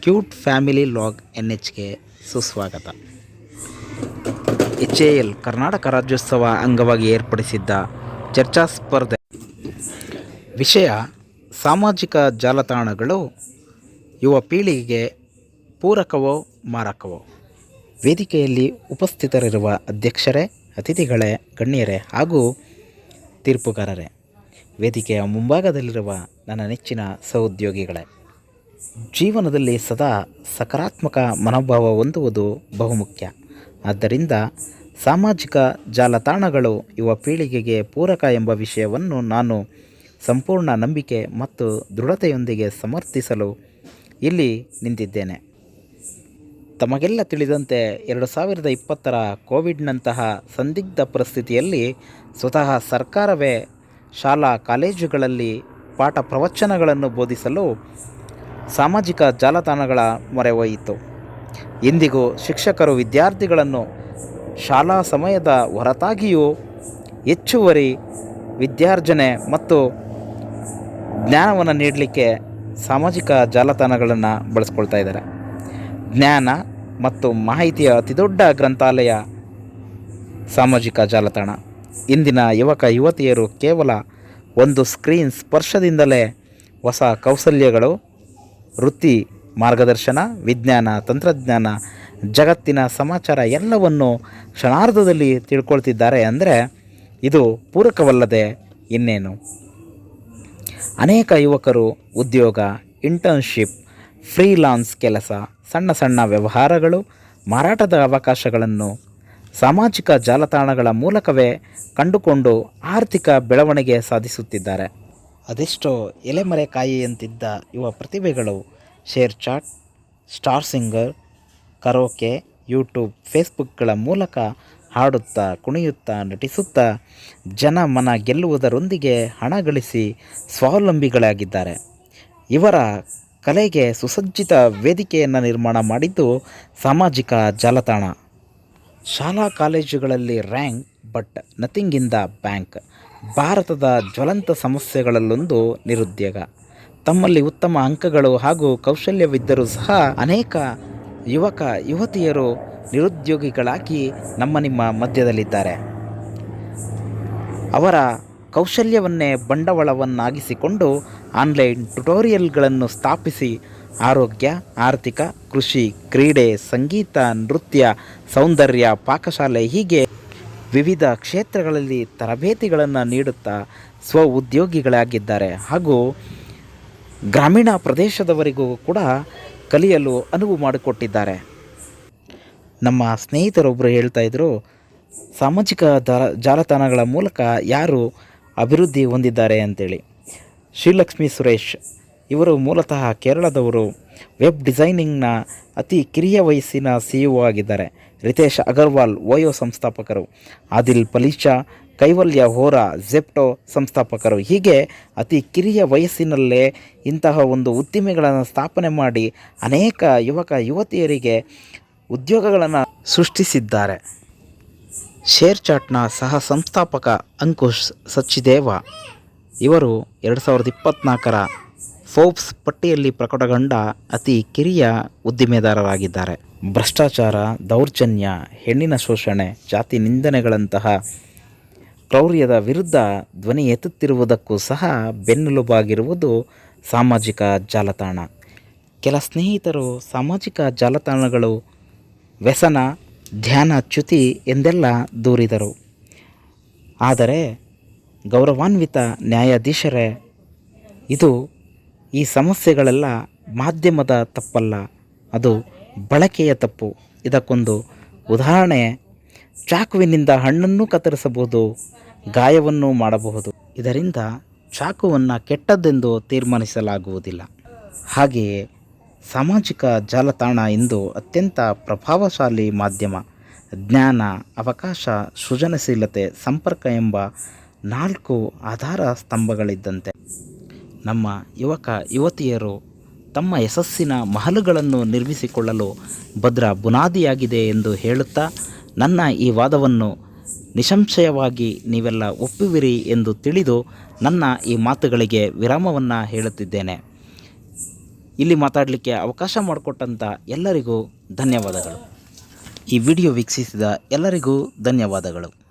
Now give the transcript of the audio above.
Cute family log N ಎಚ್ಗೆ ಸುಸ್ವಾಗತ. H A L Karnataka Rajyotsava ಅಂಗವಾಗಿ ಏರ್ಪಡಿಸಿದ್ದ ಚರ್ಚಾ ಸ್ಪರ್ಧೆ. ವಿಷಯ, ಸಾಮಾಜಿಕ ಜಾಲತಾಣಗಳು, ಯುವ ಪೀಳಿಗೆಗೆ ಪೂರಕವೋ ಮಾರಕವೋ. ವೇದಿಕೆಯಲ್ಲಿ ಉಪಸ್ಥಿತರಿರುವ ಅಧ್ಯಕ್ಷರೇ, ಅತಿಥಿಗಳೇ, ಗಣ್ಯರೇ ಹಾಗೂ ತೀರ್ಪುಗಾರರೇ. ವೇದಿಕೆಯ ಮುಂಭಾಗದಲ್ಲಿರುವ ನನ್ನ ನೆಚ್ಚಿನ ಸಹೋದ್ಯೋಗಿಗಳೇ. ಜೀವನದಲ್ಲಿ ಸದಾ ಸಕಾರಾತ್ಮಕ ಮನೋಭಾವ ಹೊಂದುವುದು ಬಹುಮುಖ್ಯ. ಆದ್ದರಿಂದ ಸಾಮಾಜಿಕ ಜಾಲತಾಣಗಳು ಯುವ ಪೀಳಿಗೆಗೆ ಪೂರಕ ಎಂಬ ವಿಷಯವನ್ನು ನಾನು ಸಂಪೂರ್ಣ ನಂಬಿಕೆ ಮತ್ತು ದೃಢತೆಯೊಂದಿಗೆ ಸಮರ್ಥಿಸಲು ಇಲ್ಲಿ ನಿಂತಿದ್ದೇನೆ. ತಮಗೆಲ್ಲ ತಿಳಿದಂತೆ ಎರಡು ಸಾವಿರದ ಇಪ್ಪತ್ತರ ಕೋವಿಡ್ನಂತಹ ಸಂದಿಗ್ಧ ಪರಿಸ್ಥಿತಿಯಲ್ಲಿ ಸ್ವತಃ ಸರ್ಕಾರವೇ ಶಾಲಾ ಕಾಲೇಜುಗಳಲ್ಲಿ ಪಾಠ ಪ್ರವಚನಗಳನ್ನು ಬೋಧಿಸಲು ಸಾಮಾಜಿಕ ಜಾಲತಾಣಗಳ ಮೊರೆ ಹೋಯಿತು. ಇಂದಿಗೂ ಶಿಕ್ಷಕರು ವಿದ್ಯಾರ್ಥಿಗಳನ್ನು ಶಾಲಾ ಸಮಯದ ಹೊರತಾಗಿಯೂ ಹೆಚ್ಚುವರಿ ವಿದ್ಯಾರ್ಜನೆ ಮತ್ತು ಜ್ಞಾನವನ್ನು ನೀಡಲಿಕ್ಕೆ ಸಾಮಾಜಿಕ ಜಾಲತಾಣಗಳನ್ನು ಬಳಸ್ಕೊಳ್ತಾ ಇದ್ದಾರೆ. ಜ್ಞಾನ ಮತ್ತು ಮಾಹಿತಿಯ ಅತಿದೊಡ್ಡ ಗ್ರಂಥಾಲಯ ಸಾಮಾಜಿಕ ಜಾಲತಾಣ. ಇಂದಿನ ಯುವಕ ಯುವತಿಯರು ಕೇವಲ ಒಂದು ಸ್ಕ್ರೀನ್ ಸ್ಪರ್ಶದಿಂದಲೇ ಹೊಸ ಕೌಶಲ್ಯಗಳು ವೃತ್ತಿ, ಮಾರ್ಗದರ್ಶನ, ವಿಜ್ಞಾನ, ತಂತ್ರಜ್ಞಾನ, ಜಗತ್ತಿನ ಸಮಾಚಾರ ಎಲ್ಲವನ್ನು ಕ್ಷಣಾರ್ಧದಲ್ಲಿ ತಿಳ್ಕೊಳ್ತಿದ್ದಾರೆ ಅಂದರೆ ಇದು ಪೂರಕವಲ್ಲದೆ ಇನ್ನೇನು? ಅನೇಕ ಯುವಕರು ಉದ್ಯೋಗ ಇಂಟರ್ನ್ಶಿಪ್ ಫ್ರೀಲಾನ್ಸ್ ಕೆಲಸ, ಸಣ್ಣ ಸಣ್ಣ ವ್ಯವಹಾರಗಳು, ಮಾರಾಟದ ಅವಕಾಶಗಳನ್ನು ಸಾಮಾಜಿಕ ಜಾಲತಾಣಗಳ ಮೂಲಕವೇ ಕಂಡುಕೊಂಡು ಆರ್ಥಿಕ ಬೆಳವಣಿಗೆ ಸಾಧಿಸುತ್ತಿದ್ದಾರೆ. ಅದೆಷ್ಟೋ ಎಲೆಮರೆಕಾಯಿಯಂತಿದ್ದ ಯುವ ಪ್ರತಿಭೆಗಳು. ShareChat, star singer, karaoke, YouTube, ಫೇಸ್ಬುಕ್ಗಳ ಮೂಲಕ ಹಾಡುತ್ತಾ, ಕುಣಿಯುತ್ತಾ, ನಟಿಸುತ್ತಾ, ಜನ ಮನ ಗೆಲ್ಲುವುದರೊಂದಿಗೆ ಹಣ ಗಳಿಸಿ ಸ್ವಾವಲಂಬಿಗಳಾಗಿದ್ದಾರೆ. ಇವರ ಕಲೆಗೆ ಸುಸಜ್ಜಿತ ವೇದಿಕೆಯನ್ನು ನಿರ್ಮಾಣ ಮಾಡಿದ್ದು ಸಾಮಾಜಿಕ ಜಾಲತಾಣ. ಶಾಲಾ ಕಾಲೇಜುಗಳಲ್ಲಿ rank, but nothing in the bank. ಭಾರತದ ಜ್ವಲಂತ ಸಮಸ್ಯೆಗಳಲ್ಲೊಂದು ನಿರುದ್ಯೋಗ. ತಮ್ಮಲ್ಲಿ ಉತ್ತಮ ಅಂಕಗಳು ಹಾಗೂ ಕೌಶಲ್ಯವಿದ್ದರೂ ಸಹ ಅನೇಕ ಯುವಕ, ಯುವತಿಯರು ನಿರುದ್ಯೋಗಿಗಳಾಗಿ ನಮ್ಮ ನಿಮ್ಮ ಮಧ್ಯದಲ್ಲಿದ್ದಾರೆ. ಅವರ ಕೌಶಲ್ಯವನ್ನೇ ಬಂಡವಾಳವನ್ನಾಗಿಸಿಕೊಂಡು ಆನ್ಲೈನ್ ಟ್ಯುಟೋರಿಯಲ್ಗಳನ್ನು ಸ್ಥಾಪಿಸಿ ಆರೋಗ್ಯ, ಆರ್ಥಿಕ, ಕೃಷಿ, ಕ್ರೀಡೆ, ಸಂಗೀತ, ನೃತ್ಯ, ಸೌಂದರ್ಯ, ಪಾಕಶಾಲೆ ಹೀಗೆ ವಿವಿಧ ಕ್ಷೇತ್ರಗಳಲ್ಲಿ ತರಬೇತಿಗಳನ್ನು ನೀಡುತ್ತಾ ಸ್ವ ಉದ್ಯೋಗಿಗಳಾಗಿದ್ದಾರೆ. ಹಾಗೂ ಗ್ರಾಮೀಣ ಪ್ರದೇಶದವರಿಗೂ ಕೂಡ ಕಲಿಯಲು ಅನುವು ಮಾಡಿಕೊಟ್ಟಿದ್ದಾರೆ. ನಮ್ಮ ಸ್ನೇಹಿತರೊಬ್ಬರು ಹೇಳ್ತಾ ಇದ್ದರು ಸಾಮಾಜಿಕ ಜಾಲ ಜಾಲತಾಣಗಳ ಮೂಲಕ ಯಾರು ಅಭಿವೃದ್ಧಿ ಹೊಂದಿದ್ದಾರೆ ಅಂತೇಳಿ. ಶ್ರೀಲಕ್ಷ್ಮಿ ಸುರೇಶ್ ಇವರು ಮೂಲತಃ ಕೇರಳದವರು. ವೆಬ್ ಡಿಸೈನಿಂಗ್ನ ಅತಿ ಕಿರಿಯ ವಯಸ್ಸಿನ ಸಿ ಇ ಆಗಿದ್ದಾರೆ. ರಿತೇಶ್ ಅಗರ್ವಾಲ್, ಓಯೋ ಸಂಸ್ಥಾಪಕರು. ಆದಿಲ್ ಪಲೀಚಾ, ಕೈವಲ್ಯ ಹೋರಾ, ಜೆಪ್ಟೋ ಸಂಸ್ಥಾಪಕರು. ಹೀಗೆ ಅತಿ ಕಿರಿಯ ವಯಸ್ಸಿನಲ್ಲೇ ಇಂತಹ ಒಂದು ಉದ್ದಿಮೆಗಳನ್ನು ಸ್ಥಾಪನೆ ಮಾಡಿ ಅನೇಕ ಯುವಕ, ಯುವತಿಯರಿಗೆ ಉದ್ಯೋಗಗಳನ್ನು ಸೃಷ್ಟಿಸಿದ್ದಾರೆ. ಶೇರ್ ಚಾಟ್ನ ಸಹ ಸಂಸ್ಥಾಪಕ ಅಂಕುಶ್ ಸಚ್ಚಿದೇವ. ಇವರು ಎರಡು ಸಾವಿರದ ಇಪ್ಪತ್ತ್ನಾಲ್ಕರ ಫೋರ್ಬ್ಸ್ ಪಟ್ಟಿಯಲ್ಲಿ ಪ್ರಕಟಗೊಂಡ ಅತಿ ಕಿರಿಯ ಉದ್ದಿಮೆದಾರರಾಗಿದ್ದಾರೆ. ಭ್ರಷ್ಟಾಚಾರ, ದೌರ್ಜನ್ಯ, ಹೆಣ್ಣಿನ ಶೋಷಣೆ, ಜಾತಿ ನಿಂದನೆಗಳಂತಹ ಕ್ರೌರ್ಯದ ವಿರುದ್ಧ ಧ್ವನಿ ಎತ್ತುತ್ತಿರುವುದಕ್ಕೂ ಸಹ ಬೆನ್ನೆಲುಬಾಗಿರುವುದು ಸಾಮಾಜಿಕ ಜಾಲತಾಣ. ಕೆಲ ಸ್ನೇಹಿತರು ಸಾಮಾಜಿಕ ಜಾಲತಾಣಗಳು ವ್ಯಸನ, ಧ್ಯಾನ, ಚ್ಯುತಿ ಎಂದೆಲ್ಲ ದೂರಿದರು. ಆದರೆ ಗೌರವಾನ್ವಿತ ನ್ಯಾಯಾಧೀಶರೇ, ಇದು ಈ ಸಮಸ್ಯೆಗಳೆಲ್ಲ ಮಾಧ್ಯಮದ ತಪ್ಪಲ್ಲ, ಅದು ಬಳಕೆಯ ತಪ್ಪು. ಇದಕ್ಕೊಂದು ಉದಾಹರಣೆ. ಚಾಕುವಿನಿಂದ ಹಣ್ಣನ್ನು ಕತ್ತರಿಸಬಹುದು, ಗಾಯವನ್ನು ಮಾಡಬಹುದು. ಇದರಿಂದ ಚಾಕುವನ್ನು ಕೆಟ್ಟದ್ದೆಂದು ತೀರ್ಮಾನಿಸಲಾಗುವುದಿಲ್ಲ. ಹಾಗೆಯೇ ಸಾಮಾಜಿಕ ಜಾಲತಾಣ ಇಂದು ಅತ್ಯಂತ ಪ್ರಭಾವಶಾಲಿ ಮಾಧ್ಯಮ. ಜ್ಞಾನ, ಅವಕಾಶ, ಸೃಜನಶೀಲತೆ, ಸಂಪರ್ಕ ಎಂಬ ನಾಲ್ಕು ಆಧಾರ ಸ್ತಂಭಗಳಿದ್ದಂತೆ. ನಮ್ಮ ಯುವಕ, ಯುವತಿಯರು ತಮ್ಮ ಯಶಸ್ಸಿನ ಮಹಲುಗಳನ್ನು ನಿರ್ಮಿಸಿಕೊಳ್ಳಲು ಭದ್ರ ಬುನಾದಿಯಾಗಿದೆ ಎಂದು ಹೇಳುತ್ತಾ, ನನ್ನ ಈ ವಾದವನ್ನು ನಿಸ್ಸಂಶಯವಾಗಿ ನೀವೆಲ್ಲ ಒಪ್ಪುವಿರಿ ಎಂದು ತಿಳಿದು ನನ್ನ ಈ ಮಾತುಗಳಿಗೆ ವಿರಾಮವನ್ನು ಹೇಳುತ್ತಿದ್ದೇನೆ. ಇಲ್ಲಿ ಮಾತಾಡಲಿಕ್ಕೆ ಅವಕಾಶ ಮಾಡಿಕೊಟ್ಟಂಥ ಎಲ್ಲರಿಗೂ ಧನ್ಯವಾದಗಳು. ಈ ವಿಡಿಯೋ ವೀಕ್ಷಿಸಿದ ಎಲ್ಲರಿಗೂ ಧನ್ಯವಾದಗಳು.